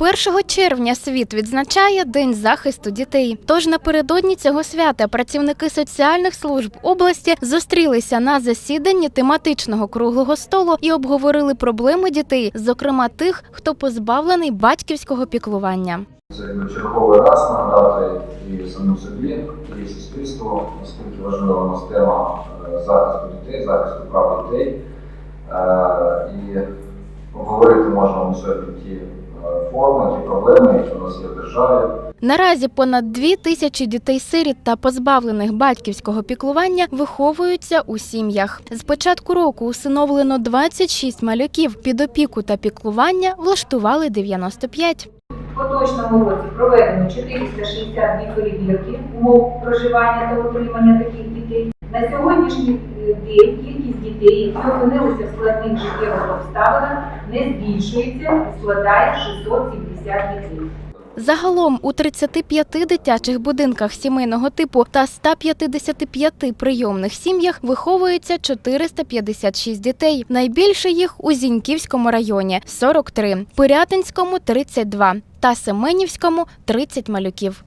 1 червня світ відзначає День захисту дітей. Тож напередодні цього свята працівники соціальних служб області зустрілися на засіданні тематичного круглого столу і обговорили проблеми дітей, зокрема тих, хто позбавлений батьківського піклування. Це якби черговий раз нагадати і самим собі, і суспільству, наскільки важлива у нас тема е, захисту дітей, захисту прав дітей. Е, І обговорити можемо сьогодні ті форми, ті проблеми, які у нас є в державі. Наразі понад дві тисячі дітей-сиріт та позбавлених батьківського піклування виховуються у сім'ях. З початку року усиновлено 26 малюків. Під опіку та піклування влаштували 95. В поточному році проведено 462 перевірки умов проживання та утримання таких дітей. На сьогоднішній день кількість дітей, які опинилися в складних життєвих обставинах, не збільшується і складає 670 дітей. Загалом у 35 дитячих будинках сімейного типу та 155 прийомних сім'ях виховується 456 дітей. Найбільше їх у Зіньківському районі 43, Пирятинському 32 та Семенівському 30 малюків.